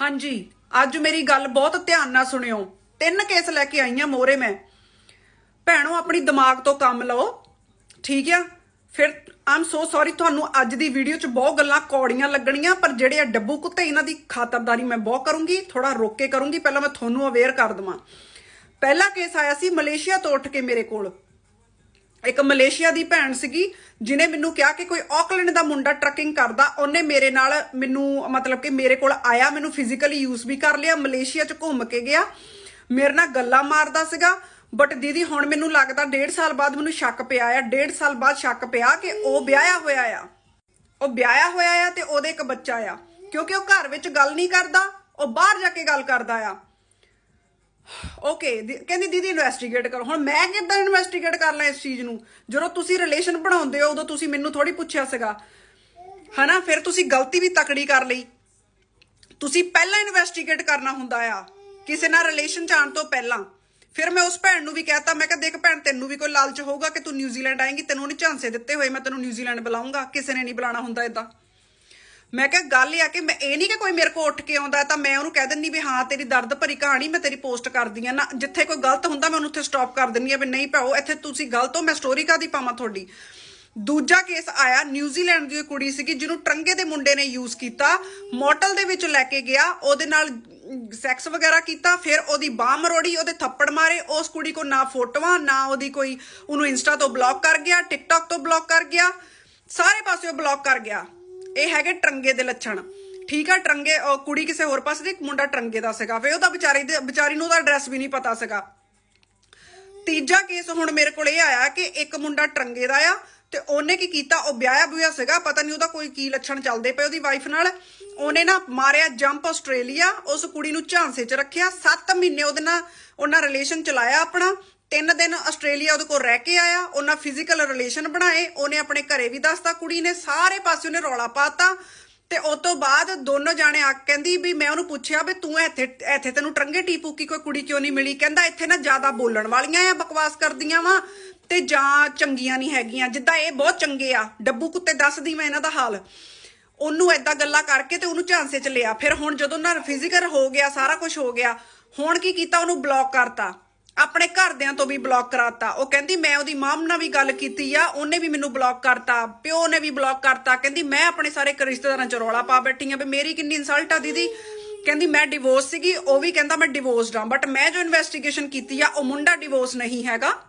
ਹਾਂਜੀ, ਅੱਜ ਮੇਰੀ ਗੱਲ ਬਹੁਤ ਧਿਆਨ ਨਾਲ ਸੁਣਿਓ। ਤਿੰਨ ਕੇਸ ਲੈ ਕੇ ਆਈ ਆਈਆਂ ਮੋਰੇ ਮੈਂ। ਭੈਣੋ, ਆਪਣੀ ਦਿਮਾਗ ਤੋਂ ਕੰਮ ਲਓ। ਠੀਕ ਆ? ਫਿਰ ਆਮ ਸੋ ਸੌਰੀ ਤੁਹਾਨੂੰ ਅੱਜ ਦੀ ਵੀਡੀਓ 'ਚ ਬਹੁਤ ਗੱਲਾਂ ਕੌੜੀਆਂ ਲੱਗਣੀਆਂ, ਪਰ ਜਿਹੜੇ ਆ ਡੱਬੂ ਕੁੱਤੇ, ਇਹਨਾਂ ਦੀ ਖਾਤਰਦਾਰੀ ਮੈਂ ਬਹੁਤ ਕਰੂੰਗੀ ਥੋੜਾ ਰੋਕ ਕੇ ਕਰੂੰਗੀ, ਪਹਿਲਾਂ ਮੈਂ ਤੁਹਾਨੂੰ ਅਵੇਅਰ ਕਰ ਦਵਾਂ। ਪਹਿਲਾ ਕੇਸ ਆਇਆ ਸੀ ਮਲੇਸ਼ੀਆ ਤੋਂ ਉੱਠ ਕੇ ਮੇਰੇ ਕੋਲ। ਇੱਕ ਮਲੇਸ਼ੀਆ ਦੀ ਭੈਣ ਸੀਗੀ ਜਿਨੇ ਮੈਨੂੰ ਕਿਹਾ ਕਿ ਕੋਈ ਆਕਲੈਂਡ ਦਾ ਮੁੰਡਾ ਟਰਕਿੰਗ ਕਰਦਾ, ਉਹਨੇ ਮੇਰੇ ਨਾਲ ਮੈਨੂੰ, ਮਤਲਬ ਕਿ ਮੇਰੇ ਕੋਲ ਆਇਆ, ਮੈਨੂੰ ਫਿਜ਼ੀਕਲੀ ਯੂਜ਼ ਵੀ ਕਰ ਲਿਆ, ਮਲੇਸ਼ੀਆ 'ਚ ਘੁੰਮ ਕੇ ਗਿਆ। ਮੇਰੇ ਨਾਲ ਗੱਲਾਂ ਮਾਰਦਾ ਸੀਗਾ ਬਟ ਦੀਦੀ ਹੁਣ ਮੈਨੂੰ ਲੱਗਦਾ ਡੇਢ ਸਾਲ ਬਾਅਦ ਮੈਨੂੰ ਸ਼ੱਕ ਪਿਆ ਆ, ਡੇਢ ਸਾਲ ਬਾਅਦ ਸ਼ੱਕ ਪਿਆ ਕਿ ਉਹ ਵਿਆਹਿਆ ਹੋਇਆ ਆ। ਉਹ ਵਿਆਹਿਆ ਹੋਇਆ ਆ ਤੇ ਉਹਦੇ ਇੱਕ ਬੱਚਾ ਆ। ਕਿਉਂਕਿ ਉਹ ਘਰ ਵਿੱਚ ਗੱਲ ਨਹੀਂ ਕਰਦਾ, ਉਹ ਬਾਹਰ ਜਾ ਕੇ ਗੱਲ ਕਰਦਾ ਆ। ਓਕੇ ਕਹਿੰਦੀ ਦੀਦੀ ਇਨਵੈਸਟੀਗੇਟ ਕਰੋ। ਹੁਣ ਮੈਂ ਕਿੱਦਾਂ ਇਨਵੈਸਟੀਗੇਟ ਕਰ ਲਾਂ ਇਸ ਚੀਜ਼ ਨੂੰ? ਜਦੋਂ ਤੁਸੀਂ ਰਿਲੇਸ਼ਨ ਬਣਾਉਂਦੇ ਹੋ, ਉਦੋਂ ਤੁਸੀਂ ਮੈਨੂੰ ਥੋੜੀ ਪੁੱਛਿਆ ਸੀਗਾ। ਹਨਾ? ਫਿਰ ਤੁਸੀਂ ਗਲਤੀ ਵੀ ਤਕੜੀ ਕਰ ਲਈ। ਤੁਸੀਂ ਪਹਿਲਾਂ ਇਨਵੈਸਟੀਗੇਟ ਕਰਨਾ ਹੁੰਦਾ ਆ, ਕਿਸੇ ਨਾਲ ਰਿਲੇਸ਼ਨ ਚ ਆਉਣ ਤੋਂ ਪਹਿਲਾਂ। ਫਿਰ ਮੈਂ ਉਸ ਭੈਣ ਨੂੰ ਵੀ ਕਹਿਤਾ, ਮੈਂ ਕਿਹਾ, ਦੇਖ ਭੈਣ, ਤੈਨੂੰ ਵੀ ਕੋਈ ਲਾਲਚ ਹੋਊਗਾ ਕਿ ਤੂੰ ਨਿਊਜ਼ੀਲੈਂਡ ਆਏਂਗੀ? ਤੈਨੂੰ ਉਹਨੇ ਝਾਂਸੇ ਦਿੱਤੇ ਹੋਏ, ਮੈਂ ਤੈਨੂੰ ਨਿਊਜ਼ੀਲੈਂਡ ਬੁਲਾਉਂਗਾ ਕਿਸੇ ਨੇ ਨਹੀਂ ਬੁਲਾਣਾ ਹੁੰਦਾ ਇਦਾਂ ਮੈਂ ਕਿਹਾ, ਗੱਲ ਇਹ ਆ ਕਿ ਮੈਂ ਇਹ ਨਹੀਂ ਕਿ ਕੋਈ ਮੇਰੇ ਕੋਲ ਉੱਠ ਕੇ ਆਉਂਦਾ, ਤਾਂ ਮੈਂ ਉਹਨੂੰ ਕਹਿ ਦਿੰਨੀ ਵੀ ਹਾਂ, ਤੇਰੀ ਦਰਦ ਭਰੀ ਕਹਾਣੀ ਮੈਂ ਤੇਰੀ ਪੋਸਟ ਕਰਦੀ ਆ। ਨਾ, ਜਿੱਥੇ ਕੋਈ ਗਲਤ ਹੁੰਦਾ, ਮੈਂ ਉਹਨੂੰ ਉੱਥੇ ਸਟਾਪ ਕਰ ਦਿੰਨੀ ਆ ਵੀ ਨਹੀਂ ਭਾਓ ਇੱਥੇ ਤੁਸੀਂ ਗਲਤ ਹੋ, ਮੈਂ ਸਟੋਰੀ ਕਾਦੀ ਪਾਵਾਂ ਤੁਹਾਡੀ? ਦੂਜਾ ਕੇਸ ਆਇਆ ਨਿਊਜ਼ੀਲੈਂਡ ਦੀ ਕੁੜੀ ਸੀਗੀ, ਜਿਹਨੂੰ ਟਰੰਗੇ ਦੇ ਮੁੰਡੇ ਨੇ ਯੂਜ਼ ਕੀਤਾ। ਮੋਟਲ ਦੇ ਵਿੱਚ ਲੈ ਕੇ ਗਿਆ, ਉਹਦੇ ਨਾਲ ਸੈਕਸ ਵਗੈਰਾ ਕੀਤਾ, ਫਿਰ ਉਹਦੀ ਬਾਹ ਮਰੋੜੀ, ਉਹਦੇ ਥੱਪੜ ਮਾਰੇ, ਉਸ ਕੁੜੀ ਕੋ ਨਾ ਫੋਟੋਆਂ, ਨਾ ਉਹਦੀ ਕੋਈ ਉਹਨੂੰ ਇੰਸਟਾ ਤੋਂ ਬਲੌਕ ਕਰ ਗਿਆ ਟਿਕਟੌਕ ਤੋਂ ਬਲੌਕ ਕਰ ਗਿਆ, ਸਾਰੇ ਪਾਸੇ ਉਹ ਬਲੌਕ ਕਰ ਗਿਆ। ਇਹ ਹੈਗੇ ਟਰੰਗੇ ਦੇ ਲੱਛਣ। ਠੀਕ ਆ, ਟਰੰਗੇ ਕੁੜੀ ਕਿਸੇ ਹੋਰ ਪਾਸੇ ਦੀ ਮੁੰਡਾ ਟਰੰਗੇ ਦਾ ਸੀਗਾ। ਫੇ ਉਹਦਾ ਵਿਚਾਰੀ ਦੇ ਵਿਚਾਰੀ ਨੂੰ ਉਹਦਾ ਐਡਰੈਸ ਵੀ ਨਹੀਂ ਪਤਾ ਸੀਗਾ। ਤੀਜਾ ਕੇਸ ਹੁਣ ਮੇਰੇ ਕੋਲ ਇਹ ਆਇਆ ਕਿ ਇੱਕ ਮੁੰਡਾ ਟਰੰਗੇ ਦਾ ਆ ਤੇ ਉਹਨੇ ਕੀ ਕੀਤਾ? ਉਹ ਵਿਆਹਿਆ ਵਿਆਹਿਆ ਸੀਗਾ। ਪਤਾ ਨਹੀਂ ਉਹਦਾ ਕੋਈ ਕੀ ਲੱਛਣ ਚੱਲਦੇ ਪਏ ਉਹਦੀ ਵਾਈਫ ਨਾਲ। ਉਹਨੇ ਨਾ ਮਾਰਿਆ ਜੰਪ ਆਸਟ੍ਰੇਲੀਆ ਉਸ ਕੁੜੀ ਨੂੰ ਝਾਂਸੇ 'ਚ ਰੱਖਿਆ। 7 ਮਹੀਨੇ ਉਹਦੇ ਨਾਲ ਉਹਨਾਂ ਰਿਲੇਸ਼ਨ ਚਲਾਇਆ ਆਪਣਾ। ਤਿੰਨ ਦਿਨ ਆਸਟ੍ਰੇਲੀਆ ਉਹਦੇ ਕੋਲ ਰਹਿ ਕੇ ਆਇਆ, ਉਹਨਾਂ ਫਿਜ਼ੀਕਲ ਰਿਲੇਸ਼ਨ ਬਣਾਏ, ਉਹਨੇ ਆਪਣੇ ਘਰੇ ਵੀ ਦੱਸਤਾ, ਕੁੜੀ ਨੇ ਸਾਰੇ ਪਾਸੇ ਉਹਨੇ ਰੌਲਾ ਪਾਤਾ ਤੇ ਉਸ ਤੋਂ ਬਾਅਦ ਦੋਨੋਂ ਜਾਣੇ ਆ ਕਹਿੰਦੀ ਵੀ ਮੈਂ ਉਹਨੂੰ ਪੁੱਛਿਆ ਵੀ ਤੂੰ ਇੱਥੇ ਇੱਥੇ ਤੈਨੂੰ ਟਰੰਗੇ ਟੀਪੂ ਕੀ, ਕੋਈ ਕੁੜੀ ਕਿਉਂ ਨਹੀਂ ਮਿਲੀ? ਕਹਿੰਦਾ ਇੱਥੇ ਨਾ ਜ਼ਿਆਦਾ ਬੋਲਣ ਵਾਲੀਆਂ ਆ, ਬਕਵਾਸ ਕਰਦੀਆਂ ਵਾ ਤੇ ਜਾਂ ਚੰਗੀਆਂ ਨਹੀਂ ਹੈਗੀਆਂ, ਜਿੱਦਾਂ ਇਹ ਬਹੁਤ ਚੰਗੇ ਆ, ਡੱਬੂ ਕੁੱਤੇ ਦੱਸਦੀ ਮੈਂ ਇਹਨਾਂ ਦਾ ਹਾਲ। ਉਹਨੂੰ ਐਦਾਂ ਗੱਲਾਂ ਕਰਕੇ ਤੇ ਉਹਨੂੰ ਝਾਂਸੇ ਚ ਲਿਆ। ਫਿਰ ਹੁਣ ਜਦੋਂ ਨਾ ਫਿਜ਼ੀਕਲ ਹੋ ਗਿਆ, ਸਾਰਾ ਕੁਝ ਹੋ ਗਿਆ, ਹੁਣ ਕੀ ਕੀਤਾ? ਉਹਨੂੰ ਬਲੌਕ ਕਰਤਾ। ਆਪਣੇ ਘਰਦਿਆਂ ਤੋਂ ਵੀ ਬਲੌਕ ਕਰਾਤਾ। ਉਹ ਕਹਿੰਦੀ, ਮੈਂ ਉਹਦੀ ਮਾਮ ਨਾਲ ਵੀ ਗੱਲ ਕੀਤੀ ਆ, ਉਹਨੇ ਵੀ ਮੈਨੂੰ ਬਲੌਕ ਕਰਤਾ। ਪਿਓ ਨੇ ਵੀ ਬਲੌਕ ਕਰਤਾ। ਕਹਿੰਦੀ, ਮੈਂ ਆਪਣੇ ਸਾਰੇ ਰਿਸ਼ਤੇਦਾਰਾਂ ਚ ਰੌਲਾ ਪਾ ਬੈਠੀ ਆ ਵੀ ਮੇਰੀ ਕਿੰਨੀ ਇਨਸਲਟ ਆ ਦੀਦੀ। ਕਹਿੰਦੀ, ਮੈਂ ਡਿਵੋਰਸ ਸੀਗੀ, ਉਹ ਵੀ ਕਹਿੰਦਾ, ਮੈਂ ਡਿਵੋਰਸਡ ਆ। ਬਟ ਮੈਂ ਜੋ ਇਨਵੈਸਟੀਗੇਸ਼ਨ ਕੀਤੀ ਆ, ਉਹ ਮੁੰਡਾ ਡਿਵੋਰਸ ਨਹੀਂ ਹੈਗਾ।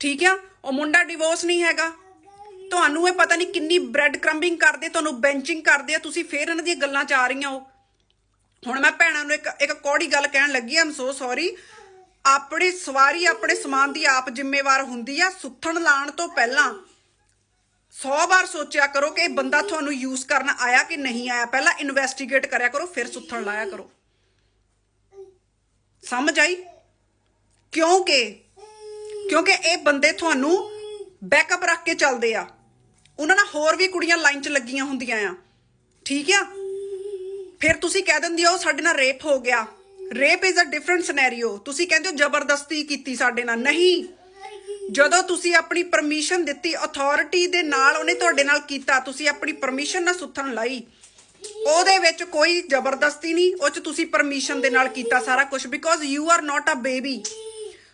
ਠੀਕ ਆ? ਉਹ ਮੁੰਡਾ ਡਿਵੋਰਸ ਨਹੀਂ ਹੈਗਾ। ਤੁਹਾਨੂੰ ਇਹ ਪਤਾ ਨਹੀਂ ਕਿੰਨੀ ਬ੍ਰੈਡ ਕਰੰਬਿੰਗ ਕਰਦੇ, ਤੁਹਾਨੂੰ ਬੈਂਚਿੰਗ ਕਰਦੇ ਆ, ਤੁਸੀਂ ਫੇਰ ਇਹਨਾਂ ਦੀਆਂ ਗੱਲਾਂ ਚ ਆ ਰਹੀਆਂ ਹੋ। ਹੁਣ ਮੈਂ ਭੈਣਾਂ ਨੂੰ ਇੱਕ ਇੱਕ ਕੋੜੀ ਗੱਲ ਕਹਿਣ ਲੱਗੀ ਆਮ ਸੋ ਸੌਰੀ ਆਪਣੀ ਸਵਾਰੀ ਆਪਣੇ ਸਮਾਨ ਦੀ ਆਪ ਜ਼ਿੰਮੇਵਾਰ ਹੁੰਦੀ ਆ। ਸੁੱਥਣ ਲਾਣ ਤੋਂ ਪਹਿਲਾਂ 100 ਵਾਰ ਸੋਚਿਆ ਕਰੋ ਕਿ ਇਹ ਬੰਦਾ ਤੁਹਾਨੂੰ ਯੂਜ਼ ਕਰਨ ਆਇਆ ਕਿ ਨਹੀਂ ਆਇਆ। ਪਹਿਲਾਂ ਇਨਵੈਸਟੀਗੇਟ ਕਰਿਆ ਕਰੋ, ਫਿਰ ਸੁੱਥਣ ਲਾਇਆ ਕਰੋ। ਸਮਝ ਆਈ? ਕਿਉਂਕਿ ਕਿਉਂਕਿ ਇਹ ਬੰਦੇ ਤੁਹਾਨੂੰ ਬੈਕਅਪ ਰੱਖ ਕੇ ਚੱਲਦੇ ਆ। ਉਹਨਾਂ ਨਾਲ ਹੋਰ ਵੀ ਕੁੜੀਆਂ ਲਾਈਨ 'ਚ ਲੱਗੀਆਂ ਹੁੰਦੀਆਂ ਆ। ਠੀਕ ਆ? ਫਿਰ ਤੁਸੀਂ ਕਹਿ ਦਿੰਦੇ ਹੋ ਸਾਡੇ ਨਾਲ ਰੇਪ ਹੋ ਗਿਆ। Rape is a different scenario ਤੁਸੀਂ ਕਹਿੰਦੇ ਹੋ ਜ਼ਬਰਦਸਤੀ ਕੀਤੀ ਸਾਡੇ ਨਾਲ। ਨਹੀਂ। ਜਦੋਂ ਤੁਸੀਂ ਆਪਣੀ ਪਰਮਿਸ਼ਨ ਦਿੱਤੀ ਅਥਾਰਟੀ ਦੇ ਨਾਲ ਉਹਨੇ ਤੁਹਾਡੇ ਨਾਲ ਕੀਤਾ, ਤੁਸੀਂ ਆਪਣੀ ਪਰਮਿਸ਼ਨ ਨਾਲ ਸੁੱਥਣ ਲਈ। ਉਹਦੇ ਵਿੱਚ ਕੋਈ ਜ਼ਬਰਦਸਤੀ ਨਹੀਂ, ਉਹ ਚ ਤੁਸੀਂ ਪਰਮਿਸ਼ਨ ਦੇ ਨਾਲ ਕੀਤਾ ਸਾਰਾ ਕੁਝ because you are not a baby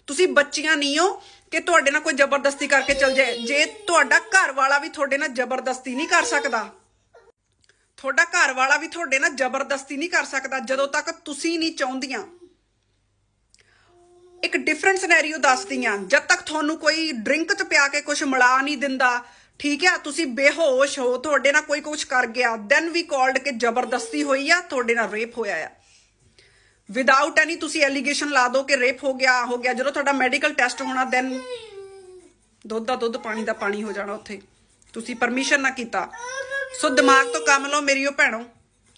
ਤੁਸੀਂ ਬੱਚੀਆਂ ਨਹੀਂ ਹੋ ਕਿ ਤੁਹਾਡੇ ਨਾਲ ਕੋਈ ਜ਼ਬਰਦਸਤੀ ਕਰਕੇ ਚਲ ਜਾਏ। ਜੇ ਤੁਹਾਡਾ ਘਰ ਵਾਲਾ ਵੀ ਤੁਹਾਡੇ ਨਾਲ ਜ਼ਬਰਦਸਤੀ ਨਹੀਂ ਕਰ ਸਕਦਾ। ਤੁਹਾਡਾ ਘਰ ਵਾਲਾ ਵੀ ਤੁਹਾਡੇ ਨਾਲ ਜ਼ਬਰਦਸਤੀ ਨਹੀਂ ਕਰ ਸਕਦਾ ਜਦੋਂ ਤੱਕ ਤੁਸੀਂ ਨਹੀਂ ਚਾਹੁੰਦੀਆਂ। ਇੱਕ ਡਿਫਰੈਂਟ ਸਿਨੈਰੀਓ ਦੱਸਦੀ ਆ ਜਦ ਤੱਕ ਤੁਹਾਨੂੰ ਕੋਈ ਡਰਿੰਕ ਚ ਪਿਆ ਕੇ ਕੁਝ ਮਿਲਾ ਨਹੀਂ ਦਿੰਦਾ, ਠੀਕ ਆ, ਤੁਸੀਂ ਬੇਹੋਸ਼ ਹੋ, ਤੁਹਾਡੇ ਨਾਲ ਕੋਈ ਕੁਝ ਕਰ ਗਿਆ ਦੈਨ ਵੀ ਕਾਲਡ ਕਿ ਜ਼ਬਰਦਸਤੀ ਹੋਈ ਆ, ਤੁਹਾਡੇ ਨਾਲ ਰੇਪ ਹੋਇਆ ਆ। ਵਿਦਆਊਟ ਐਨੀ ਤੁਸੀਂ ਐਲੀਗੇਸ਼ਨ ਲਾ ਦੋ ਕਿ ਰੇਪ ਹੋ ਗਿਆ ਹੋ ਗਿਆ, ਜਦੋਂ ਤੁਹਾਡਾ ਮੈਡੀਕਲ ਟੈਸਟ ਹੋਣਾ ਦੈਨ ਦੁੱਧ ਦਾ ਦੁੱਧ, ਪਾਣੀ ਦਾ ਪਾਣੀ ਹੋ ਜਾਣਾ ਉੱਥੇ। ਤੁਸੀਂ ਪਰਮਿਸ਼ਨ ਨਾ ਕੀਤਾ। ਸੋ ਦਿਮਾਗ ਤੋਂ ਕੰਮ ਲਓ ਮੇਰੀਓ ਭੈਣੋ।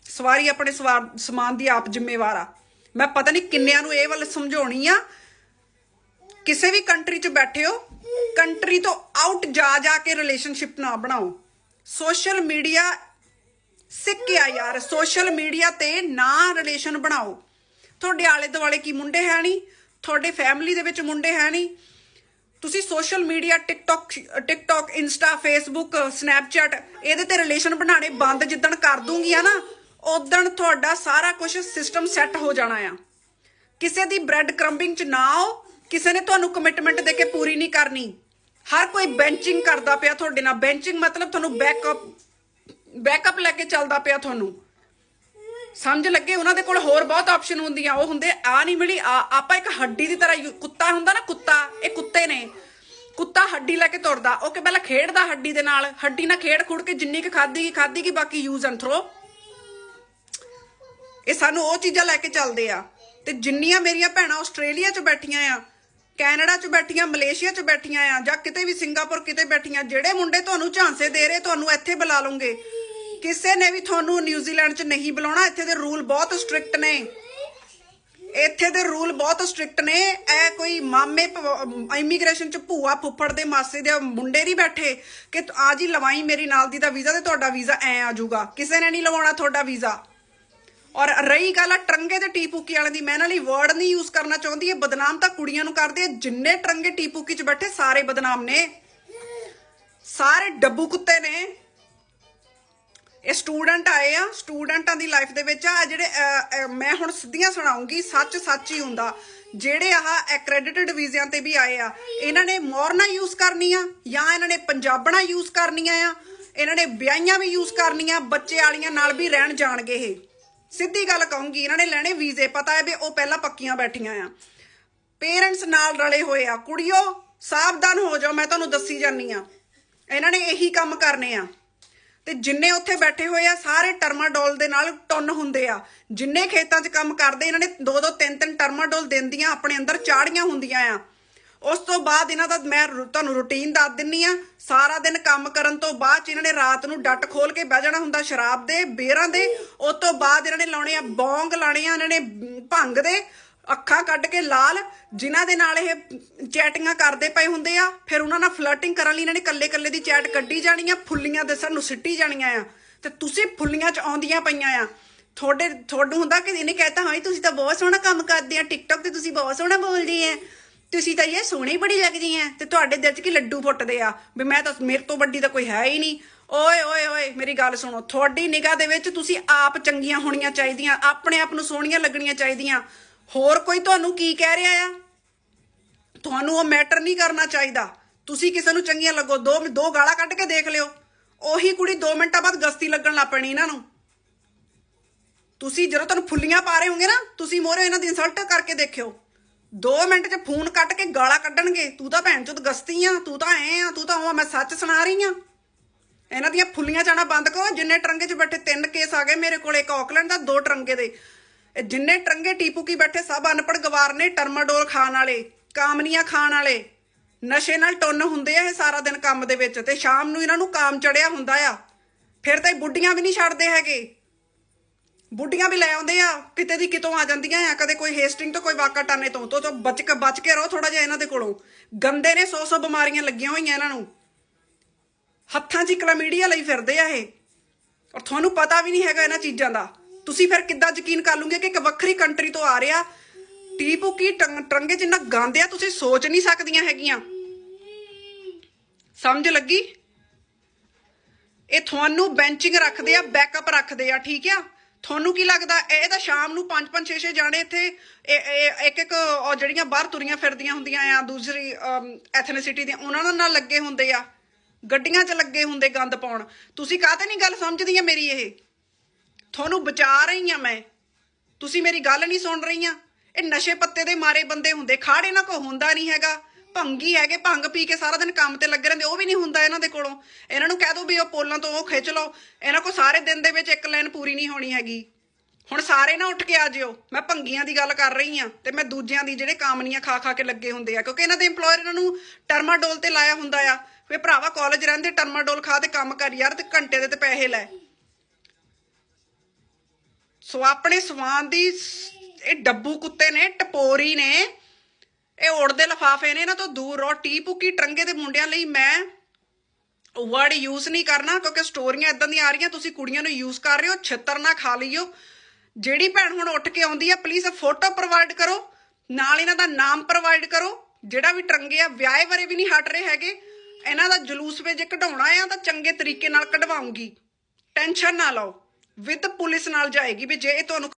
ਸਵਾਰੀ ਆਪਣੇ ਸਵਾਰ ਸਮਾਨ ਦੀ ਆਪ ਜ਼ਿੰਮੇਵਾਰ ਆ। ਮੈਂ ਪਤਾ ਨਹੀਂ ਕਿੰਨਿਆਂ ਨੂੰ ਇਹ ਵੱਲ ਸਮਝਾਉਣੀ ਆ। ਕਿਸੇ ਵੀ ਕੰਟਰੀ 'ਚ ਬੈਠੇ ਹੋ ਕੰਟਰੀ ਤੋਂ ਆਊਟ ਜਾ ਜਾ ਕੇ ਰਿਲੇਸ਼ਨਸ਼ਿਪ ਨਾ ਬਣਾਓ। ਸੋਸ਼ਲ ਮੀਡੀਆ ਸਿੱਕਿਆ ਯਾਰ ਸੋਸ਼ਲ ਮੀਡੀਆ ਤੇ ਨਾ ਰਿਲੇਸ਼ਨ ਬਣਾਓ। ਤੁਹਾਡੇ ਆਲੇ ਦੁਆਲੇ ਕੀ ਮੁੰਡੇ ਹੈ ਨਹੀਂ? ਤੁਹਾਡੇ ਫੈਮਿਲੀ ਦੇ ਵਿੱਚ ਮੁੰਡੇ ਹੈ ਨਹੀਂ? ਤੁਸੀਂ social media TikTok TikTok Insta Facebook Snapchat ਇਹਦੇ ਤੇ ਰਿਲੇਸ਼ਨ ਬਣਾਣੇ ਬੰਦ ਜਿੱਦਣ ਕਰ ਦੂੰਗੀ ਆ ਨਾ ਉਦਣ ਤੁਹਾਡਾ ਸਾਰਾ ਕੁਝ ਸਿਸਟਮ ਸੈੱਟ ਹੋ ਜਾਣਾ ਆ। ਕਿਸੇ ਦੀ ਬ੍ਰੈਡ ਕਰੰਬਿੰਗ ਚ ਨਾ ਆਓ, ਕਿਸੇ ਨੇ ਤੁਹਾਨੂੰ ਕਮਿਟਮੈਂਟ ਦੇ ਕੇ ਪੂਰੀ ਨਹੀਂ ਕਰਨੀ। ਹਰ ਕੋਈ ਬੈਂਚਿੰਗ ਕਰਦਾ ਪਿਆ ਤੁਹਾਡੇ ਨਾਲ। ਬੈਂਚਿੰਗ ਮਤਲਬ ਤੁਹਾਨੂੰ ਬੈਕਅਪ ਬੈਕਅਪ ਲੈ ਕੇ ਚੱਲਦਾ ਪਿਆ ਤੁਹਾਨੂੰ। ਸਮਝ ਲੱਗੇ, ਉਹਨਾਂ ਦੇ ਕੋਲ ਹੋਰ ਬਹੁਤ ਆਪਸ਼ਨ ਹੁੰਦੀਆਂ। ਉਹ ਹੁੰਦੇ, ਆ ਨਹੀਂ ਮਿਲੀ, ਆ, ਆਪਾਂ ਇੱਕ ਹੱਡੀ ਦੀ ਤਰ੍ਹਾਂ ਕੁੱਤਾ ਹੁੰਦਾ ਨਾ, ਕੁੱਤਾ, ਇਹ ਕੁੱਤੇ ਨੇ। ਕੁੱਤਾ ਹੱਡੀ ਲੈ ਕੇ ਤੁਰਦਾ, ਉਹ ਕਿ ਪਹਿਲਾਂ ਖੇਡਦਾ ਹੱਡੀ ਦੇ ਨਾਲ। ਹੱਡੀ ਨਾਲ ਖੇਡ ਖੁੜ ਕੇ ਜਿੰਨੀ ਕੁ ਖਾਦੀ ਕੀ ਖਾਦੀ ਕੀ ਬਾਕੀ ਯੂਜ਼ ਐਂਡ ਥਰੋ ਇਹ ਸਾਨੂੰ ਉਹ ਚੀਜ਼ਾਂ ਲੈ ਕੇ ਚੱਲਦੇ ਆ। ਤੇ ਜਿੰਨੀਆਂ ਮੇਰੀਆਂ ਭੈਣਾਂ ਆਸਟ੍ਰੇਲੀਆ 'ਚ ਬੈਠੀਆਂ ਆ, ਕੈਨੇਡਾ 'ਚ ਬੈਠੀਆਂ, ਮਲੇਸ਼ੀਆ 'ਚ ਬੈਠੀਆਂ ਆ, ਜਾਂ ਕਿਤੇ ਵੀ ਸਿੰਗਾਪੁਰ ਕਿਤੇ ਬੈਠੀਆਂ, ਜਿਹੜੇ ਮੁੰਡੇ ਤੁਹਾਨੂੰ ਝਾਂਸੇ ਦੇ ਰਹੇ, ਤੁਹਾਨੂੰ ਇੱਥੇ ਬੁਲਾ ਲਓਗੇ ਕਿਸੇ ਨੇ ਵੀ ਤੁਹਾਨੂੰ ਨਿਊਜ਼ੀਲੈਂਡ 'ਚ ਨਹੀਂ ਬੁਲਾਉਣਾ, ਇੱਥੇ ਦੇ ਰੂਲ ਬਹੁਤ ਸਟ੍ਰਿਕਟ ਨੇ। ਇੱਥੇ ਦੇ ਰੂਲ ਬਹੁਤ ਸਟ੍ਰਿਕਟ ਨੇ। ਐ ਕੋਈ ਮਾਮੇ ਇਮੀਗ੍ਰੇਸ਼ਨ 'ਚ ਭੂਆ ਫੁੱਫੜ ਦੇ ਮਾਸੇ ਦੇ ਮੁੰਡੇ ਨਹੀਂ ਬੈਠੇ ਕਿ ਆ ਜੀ ਲਵਾਈ ਮੇਰੀ ਨਾਲ ਦੀ ਦਾ ਵੀਜ਼ਾ ਤੇ ਤੁਹਾਡਾ ਵੀਜ਼ਾ ਐ ਆ ਜਾਊਗਾ। ਕਿਸੇ ਨੇ ਨਹੀਂ ਲਵਾਉਣਾ ਤੁਹਾਡਾ ਵੀਜ਼ਾ। ਔਰ ਰਹੀ ਗੱਲ ਆ ਟਰੰਗੇ ਤੇ ਟੀਪੂਕੀ ਵਾਲਿਆਂ ਦੀ, ਮੈਂ ਨਾਲ ਹੀ ਵਰਡ ਨਹੀਂ ਯੂਜ਼ ਕਰਨਾ ਚਾਹੁੰਦੀ, ਇਹ ਬਦਨਾਮ ਤਾਂ ਕੁੜੀਆਂ ਨੂੰ ਕਰਦੇ ਆ, ਜਿੰਨੇ ਟਰੰਗੇ ਟੀਪੂਕੀ 'ਚ ਬੈਠੇ ਸਾਰੇ ਬਦਨਾਮ ਨੇ। ਸਾਰੇ ਡੱਬੂ ਕੁੱਤੇ ਨੇ। ਇਹ ਸਟੂਡੈਂਟ ਆਏ ਆ, ਸਟੂਡੈਂਟਾਂ ਦੀ ਲਾਈਫ ਦੇ ਵਿੱਚ ਆ ਜਿਹੜੇ ਮੈਂ ਹੁਣ ਸਿੱਧੀਆਂ ਸੁਣਾਉਂਗੀ, ਸੱਚ ਸੱਚ ਹੀ ਹੁੰਦਾ। ਜਿਹੜੇ ਆਹ ਐਕ੍ਰੈਡਿਟਡ ਵੀਜ਼ਿਆਂ ਤੇ ਵੀ ਆਏ ਆ, ਇਹਨਾਂ ਨੇ ਮੋਰਨਾ ਯੂਜ਼ ਕਰਨੀ ਆ ਜਾਂ ਇਹਨਾਂ ਨੇ ਪੰਜਾਬਣਾ ਯੂਜ਼ ਕਰਨੀਆਂ ਆ, ਇਹਨਾਂ ਨੇ ਵਿਆਹੀਆਂ ਵੀ ਯੂਜ਼ ਕਰਨੀਆਂ, ਬੱਚੇ ਵਾਲੀਆਂ ਨਾਲ ਵੀ ਰਹਿਣ ਜਾਣਗੇ ਇਹ। ਸਿੱਧੀ ਗੱਲ ਕਹੂੰਗੀ, ਇਹਨਾਂ ਨੇ ਲੈਣੇ ਵੀਜ਼ੇ, ਪਤਾ ਹੈ ਵੀ ਉਹ ਪਹਿਲਾਂ ਪੱਕੀਆਂ ਬੈਠੀਆਂ ਆ। ਪੇਰੈਂਟਸ ਨਾਲ ਰਲੇ ਹੋਏ ਆ, ਕੁੜੀਓ, ਸਾਵਧਾਨ ਹੋ ਜਾਓ, ਮੈਂ ਤੁਹਾਨੂੰ ਦੱਸੀ ਜਾਨੀ ਆ। ਇਹਨਾਂ ਨੇ ਇਹੀ ਕੰਮ ਕਰਨੇ ਆ। ਤੇ ਜਿੰਨੇ ਉੱਥੇ ਬੈਠੇ ਹੋਏ ਆ, ਸਾਰੇ ਟਰਮਾਡੋਲ ਦੇ ਨਾਲ ਟੁੰਨ ਹੁੰਦੇ ਆ। ਜਿੰਨੇ ਖੇਤਾਂ 'ਚ ਕੰਮ ਕਰਦੇ, ਇਹਨਾਂ ਨੇ ਦੋ ਦੋ, ਤਿੰਨ ਤਿੰਨ ਟਰਮਾਡੋਲ ਦਿੰਦੀਆਂ, ਆਪਣੇ ਅੰਦਰ ਚਾੜੀਆਂ ਹੁੰਦੀਆਂ ਆ। ਉਸ ਤੋਂ ਬਾਅਦ ਇਹਨਾਂ ਦਾ ਮੈਂ ਰੂ- ਤੁਹਾਨੂੰ ਰੁਟੀਨ ਦੱਸ ਦਿੰਨੀ ਆ, ਸਾਰਾ ਦਿਨ ਕੰਮ ਕਰਨ ਤੋਂ ਬਾਅਦ 'ਚ ਇਹਨਾਂ ਨੇ ਰਾਤ ਨੂੰ ਡੱਟ ਖੋਲ ਕੇ ਬਹਿ ਜਾਣਾ ਹੁੰਦਾ ਸ਼ਰਾਬ ਦੇ, ਬੇਰਾਂ ਦੇ। ਉਸ ਤੋਂ ਬਾਅਦ ਇਹਨਾਂ ਨੇ ਲਾਉਣੇ ਆ, ਬੌਂਗ ਲਾਣੇ ਆ, ਇਹਨਾਂ ਨੇ ਭੰਗ ਦੇ। ਅੱਖਾਂ ਕੱਢ ਕੇ ਲਾਲ, ਜਿਨ੍ਹਾਂ ਦੇ ਨਾਲ ਇਹ ਚੈਟਿੰਗਾਂ ਕਰਦੇ ਪਏ ਹੁੰਦੇ ਆ, ਫਿਰ ਉਹਨਾਂ ਨਾਲ ਫਲਰਟਿੰਗ ਕਰਨ ਲਈ ਇਹਨਾਂ ਨੇ ਕੱਲੇ ਕੱਲੇ ਦੀ ਚੈਟ ਕੱਢੀ ਜਾਣੀ ਆ, ਫੁੱਲੀਆਂ ਦੱਸਣ ਨੂੰ ਸਿੱਟੀ ਜਾਣੀਆਂ ਆ। ਤੇ ਤੁਸੀਂ ਫੁੱਲੀਆਂ 'ਚ ਆਉਂਦੀਆਂ ਪਈਆਂ ਆ। ਤੁਹਾਡੇ ਤੁਹਾਨੂੰ ਹੁੰਦਾ ਕਿ ਇਹਨੇ ਕਹਿਤਾ ਹਾਂ ਤੁਸੀਂ ਤਾਂ ਬਹੁਤ ਸੋਹਣਾ ਕੰਮ ਕਰਦੇ ਆ ਟਿਕਟੌਕ ਤੇ ਤੁਸੀਂ ਬਹੁਤ ਸੋਹਣਾ ਬੋਲਦੇ ਆ। ਤੁਸੀਂ ਤਾਂ ਇਹ ਸੋਹਣੀ ਬੜੀ ਲੱਗਦੀ ਆ। ਤੇ ਤੁਹਾਡੇ ਦਿਲ 'ਚ ਕੀ ਲੱਡੂ ਫੁੱਟਦੇ ਆ? ਵੀ ਮੈਂ ਤਾਂ ਮੇਰੇ ਤੋਂ ਵੱਡੀ ਤਾਂ ਕੋਈ ਹੈ ਹੀ ਨਹੀਂ। ਓਏ ਓਏ ਓਏ, ਮੇਰੀ ਗੱਲ ਸੁਣੋ, ਤੁਹਾਡੀ ਨਿਗਾਹ ਦੇ ਵਿੱਚ ਤੁਸੀਂ ਆਪ ਚੰਗੀਆਂ ਹੋਣੀਆਂ ਚਾਹੀਦੀਆਂ, ਆਪਣੇ ਆਪ ਨੂੰ ਸੋਹਣੀਆਂ ਲੱਗਣੀਆਂ ਚਾਹੀਦੀਆਂ। ਹੋਰ ਕੋਈ ਤੁਹਾਨੂੰ ਕੀ ਕਹਿ ਰਿਹਾ ਆ? ਤੁਹਾਨੂੰ ਉਹ ਮੈਟਰ ਨਹੀਂ ਕਰਨਾ ਚਾਹੀਦਾ। ਤੁਸੀਂ ਕਿਸੇ ਨੂੰ ਚੰਗੀਆਂ ਲੱਗੋ, ਦੋ ਦੋ ਗਾਲਾਂ ਕੱਢ ਕੇ ਦੇਖ ਲਿਓ। ਉਹੀ ਕੁੜੀ 2 ਮਿੰਟਾਂ ਬਾਅਦ ਗਸਤੀ ਲੱਗਣ ਲੱਗ ਪੈਣੀ ਇਹਨਾਂ ਨੂੰ। ਤੁਸੀਂ ਜਦੋਂ ਤੁਹਾਨੂੰ ਫੁੱਲੀਆਂ ਪਾ ਰਹੇ ਹੋਗੇ ਨਾ, ਤੁਸੀਂ ਮੋਰੇ ਇਹਨਾਂ ਦੀ ਇਨਸਲਟ ਕਰਕੇ ਦੇਖਿਓ। 2 ਮਿੰਟ 'ਚ ਫੋਨ ਕੱਟ ਕੇ ਗਾਲਾਂ ਕੱਢਣਗੇ। ਤੂੰ ਤਾਂ ਭੈਣ ਚੋਦ ਗਸਤੀ ਆ, ਤੂੰ ਤਾਂ ਐ ਆ, ਤੂੰ ਤਾਂ ਉਹ ਮੈਂ ਸੱਚ ਸੁਣਾ ਰਹੀ ਆ। ਇਹਨਾਂ ਦੀਆਂ ਫੁੱਲੀਆਂ ਜਾਣਾ ਬੰਦ ਕਰੋ। ਜਿੰਨੇ ਟਰੰਗੇ 'ਚ ਬੈਠੇ ਤਿੰਨ ਕੇਸ ਆ ਗਏ ਮੇਰੇ ਕੋਲ, ਇੱਕ ਆਕਲੈਂਡ ਦਾ, ਦੋ ਟਰੰਗੇ ਦੇ। ਇਹ ਜਿੰਨੇ ਟਰੰਗੇ ਟੀਪੂ ਕੀ ਬੈਠੇ ਸਭ ਅਨਪੜ ਗਵਾਰ ਨੇ ਟਰਮਾਡੋਲ ਖਾਣ ਵਾਲੇ, ਕਾਮਨੀਆਂ ਖਾਣ ਵਾਲੇ। ਨਸ਼ੇ ਨਾਲ ਟੁੰਨ ਹੁੰਦੇ ਆ ਇਹ ਸਾਰਾ ਦਿਨ ਕੰਮ ਦੇ ਵਿੱਚ ਤੇ ਸ਼ਾਮ ਨੂੰ ਇਹਨਾਂ ਨੂੰ ਕਾਮ ਚੜਿਆ ਹੁੰਦਾ ਆ। ਫਿਰ ਤਾਂ ਇਹ ਬੁੱਢੀਆਂ ਵੀ ਨਹੀਂ ਛੱਡਦੇ ਹੈਗੇ। ਬੁੱਢੀਆਂ ਵੀ ਲੈ ਆਉਂਦੇ ਆ, ਕਿਤੇ ਦੀ ਕਿਤੋਂ ਆ ਜਾਂਦੀਆਂ ਆ, ਕਦੇ ਕੋਈ ਹੇਸਟਿੰਗ ਤੋਂ ਕੋਈ ਵਾਕਾ ਟਾਨੇ ਤੋਂ ਤੋਂ ਤੋਂ ਬਚ ਕੇ ਬਚ ਕੇ ਰਹੋ ਥੋੜਾ ਜਿਹਾ ਇਹਨਾਂ ਦੇ ਕੋਲੋਂ। ਗੰਦੇ ਨੇ 100-100 ਬਿਮਾਰੀਆਂ ਲੱਗੀਆਂ ਹੋਈਆਂ ਇਹਨਾਂ ਨੂੰ। ਹੱਥਾਂ 'ਚ ਕਲਮੀਡੀਆ ਲਈ ਫਿਰਦੇ ਆ ਇਹ। ਔਰ ਤੁਹਾਨੂੰ ਪਤਾ ਵੀ ਨਹੀਂ ਹੈਗਾ ਇਹਨਾਂ ਚੀਜ਼ਾਂ ਦਾ। ਤੁਸੀਂ ਫਿਰ ਕਿੱਦਾਂ ਯਕੀਨ ਕਰ ਲੂਗੇ ਕਿ ਇੱਕ ਵੱਖਰੀ ਕੰਟਰੀ ਤੋਂ ਆ ਰਿਹਾ? ਟੀਪੂ ਕੀ ਟੰਗ- ਟਰੰਗੇ ਜਿੰਨਾ ਗਾਂਦੇ ਆ, ਤੁਸੀਂ ਸੋਚ ਨਹੀਂ ਸਕਦੀਆਂ ਹੈਗੀਆਂ। ਸਮਝ ਲੱਗੀ? ਇਹ ਤੁਹਾਨੂੰ ਬੈਂਚਿੰਗ ਰੱਖਦੇ ਆ, ਬੈਕਅਪ ਰੱਖਦੇ ਆ, ਠੀਕ ਆ? ਤੁਹਾਨੂੰ ਕੀ ਲੱਗਦਾ, ਇਹ ਤਾਂ ਸ਼ਾਮ ਨੂੰ 5 5 6 6 ਜਾਣੇ ਇੱਥੇ ਇੱਕ ਇੱਕ ਜਿਹੜੀਆਂ ਬਾਹਰ ਤੁਰੀਆਂ ਫਿਰਦੀਆਂ ਹੁੰਦੀਆਂ ਆ, ਦੂਸਰੀ ਐਥਨਿਸਿਟੀ ਦੀਆਂ, ਉਹਨਾਂ ਨਾਲ ਨਾਲ ਲੱਗੇ ਹੁੰਦੇ ਆ। ਗੱਡੀਆਂ 'ਚ ਲੱਗੇ ਹੁੰਦੇ ਗੰਦ ਪਾਉਣ। ਤੁਸੀਂ ਕਾਹਤੇ ਨਹੀਂ ਗੱਲ ਸਮਝਦੀਆਂ ਮੇਰੀ ਇਹ? ਤੁਹਾਨੂੰ ਬਚਾ ਰਹੀ ਆ ਮੈਂ। ਤੁਸੀਂ ਮੇਰੀ ਗੱਲ ਨਹੀਂ ਸੁਣ ਰਹੀਆਂ। ਇਹ ਨਸ਼ੇ ਪੱਤੇ ਦੇ ਮਾਰੇ ਬੰਦੇ ਹੁੰਦੇ। ਖਾੜੇ ਨਾ ਕੋ ਹੁੰਦਾ ਨਹੀਂ ਹੈਗਾ। ਭੰਗੀ ਹੈਗੇ, ਭੰਗ ਪੀ ਕੇ ਸਾਰਾ ਦਿਨ ਕੰਮ ਤੇ ਲੱਗੇ ਰਹਿੰਦੇ। ਉਹ ਵੀ ਨਹੀਂ ਹੁੰਦਾ ਇਹਨਾਂ ਦੇ ਕੋਲੋਂ। ਇਹਨਾਂ ਨੂੰ ਕਹਿ ਦੋ ਵੀ ਉਹ ਪੋਲਾਂ ਤੋਂ ਉਹ ਖਿੱਚ ਲਓ। ਇਹਨਾਂ ਕੋ ਸਾਰੇ ਦਿਨ ਦੇ ਵਿੱਚ ਇੱਕ ਲਾਈਨ ਪੂਰੀ ਨਹੀਂ ਹੋਣੀ ਹੈਗੀ। ਹੁਣ ਸਾਰੇ ਨਾ ਉੱਠ ਕੇ ਆ ਜਿਓ। ਮੈਂ ਭੰਗੀਆਂ ਦੀ ਗੱਲ ਕਰ ਰਹੀ ਆ ਤੇ ਮੈਂ ਦੂਜਿਆਂ ਦੀ ਜਿਹੜੇ ਕਾਮਨੀਆਂ ਖਾ ਖਾ ਕੇ ਲੱਗੇ ਹੁੰਦੇ ਆ। ਕਿਉਂਕਿ ਇਹਨਾਂ ਦੇ EMPLOYER ਇਹਨਾਂ ਨੂੰ ਟਰਮਾਡੋਲ ਤੇ ਲਾਇਆ ਹੁੰਦਾ ਆ। ਵੀ ਭਰਾਵਾ ਕਾਲਜ ਰਹਿੰਦੇ, ਟਰਮਾਡੋਲ ਖਾ ਤੇ ਕੰਮ ਕਰ ਯਾਰ ਤੇ ਘੰਟੇ ਦੇ ਤੇ ਪੈਸੇ ਲੈ। ਸੋ ਆਪਣੇ ਸਵਾਨ ਦੀ ਇਹ ਡੱਬੂ ਕੁੱਤੇ ਨੇ, ਟਪੋਰੀ ਨੇ, ਇਹ ਉੜਦੇ ਲਫਾਫੇ ਨੇ, ਇਹਨਾਂ ਤੋਂ ਦੂਰ ਰਹੋ। ਟੀ ਪੁੱਕੀ ਟਰੰਗੇ ਦੇ ਮੁੰਡਿਆਂ ਲਈ ਮੈਂ ਵਰਡ ਯੂਜ਼ ਨਹੀਂ ਕਰਨਾ, ਕਿਉਂਕਿ ਸਟੋਰੀਆਂ ਇਦਾਂ ਦੀਆਂ ਆ ਰਹੀਆਂ, ਤੁਸੀਂ ਕੁੜੀਆਂ ਨੂੰ ਯੂਜ਼ ਕਰ ਰਹੇ ਹੋ, ਛਿੱਤਰ ਨਾ ਖਾ ਲਈਓ। ਜਿਹੜੀ ਭੈਣ ਹੁਣ ਉੱਠ ਕੇ ਆਉਂਦੀ ਆ ਪਲੀਜ਼ ਫੋਟੋ ਪ੍ਰੋਵਾਈਡ ਕਰੋ, ਨਾਲ ਇਹਨਾਂ ਦਾ ਨਾਮ ਪ੍ਰੋਵਾਈਡ ਕਰੋ, ਜਿਹੜਾ ਵੀ ਟਰੰਗੇ ਆ, ਵਿਆਹੇ ਵਰੇ ਵੀ ਨਹੀਂ ਹਟ ਰਹੇ ਹੈਗੇ। ਇਹਨਾਂ ਦਾ ਜਲੂਸ ਵੇ ਜੇ ਕਢਾਉਣਾ ਆ, ਤਾਂ ਚੰਗੇ ਤਰੀਕੇ ਨਾਲ ਕਢਵਾਉਂਗੀ। ਟੈਨਸ਼ਨ ਨਾ ਲਓ। ਵਿਦ ਪੁਲਿਸ ਨਾਲ ਜਾਏਗੀ ਵੀ ਜੇ ਇਹ ਤੁਹਾਨੂੰ